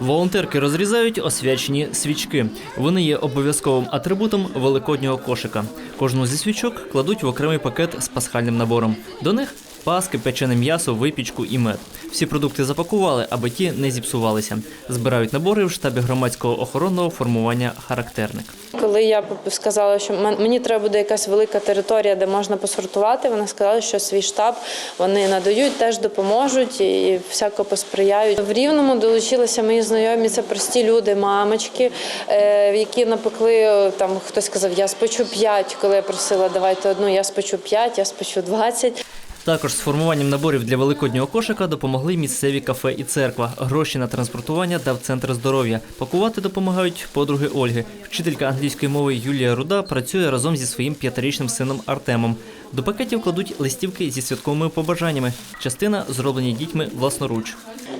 Волонтерки розрізають освячені свічки. Вони є обов'язковим атрибутом великоднього кошика. Кожну зі свічок кладуть в окремий пакет з пасхальним набором. До них паски, печене м'ясо, випічку і мед. Всі продукти запакували, аби ті не зіпсувалися. Збирають набори в штабі громадського охоронного формування характерник. Коли я сказала, що мен- мені треба буде якась велика територія, де можна посортувати, вони сказали, що свій штаб вони надають, теж допоможуть і всяко посприяють. В Рівному долучилися мої знайомі, це прості люди, мамочки, е, які напекли е, там. Хтось сказав, я спечу 5, Коли я просила, давайте одну, я спечу 5, я спечу 20. Також з формуванням наборів для великоднього кошика допомогли місцеві кафе і церква. Гроші на транспортування дав центр здоров'я. Пакувати допомагають подруги Ольги. Вчителька англійської мови Юлія Руда працює разом зі своїм п'ятирічним сином Артемом. До пакетів кладуть листівки зі святковими побажаннями. Частина зроблені дітьми власноруч.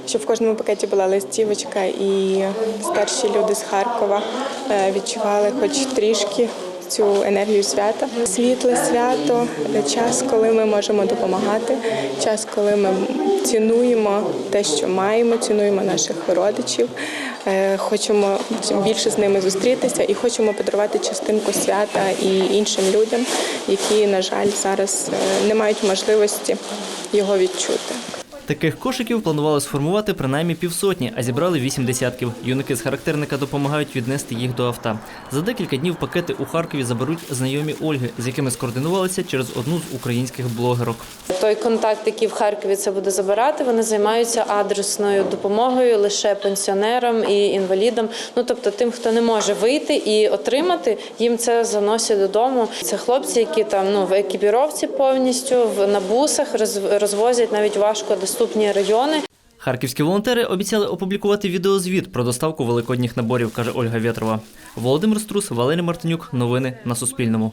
щоб в кожному пакеті була листівочка, і старші люди з Харкова е, відчували хоч трішки цю енергію свята. Світле свято, час, коли ми можемо допомагати, час, коли ми цінуємо те, що маємо, цінуємо наших родичів. е, Хочемо більше з ними зустрітися і хочемо подарувати частинку свята і іншим людям, які, на жаль, зараз е, не мають можливості його відчути. Таких кошиків планували сформувати принаймні півсотні, а зібрали вісім десятків. Юнаки з характерника допомагають віднести їх до авто. За декілька днів пакети у Харкові заберуть знайомі Ольги, з якими скоординувалися через одну з українських блогерок. Той контакт, який в Харкові це буде забирати, вони займаються адресною допомогою лише пенсіонерам і інвалідам. Ну тобто тим, хто не може вийти і отримати, їм це заносять додому. Це хлопці, які там ну в екіпіровці повністю в на бусах роз- розвозять навіть важко доступні райони. Харківські волонтери обіцяли опублікувати відеозвіт про доставку великодніх наборів, каже Ольга Вєтрова. Володимир Струс, Валерій Мартинюк. Новини на Суспільному.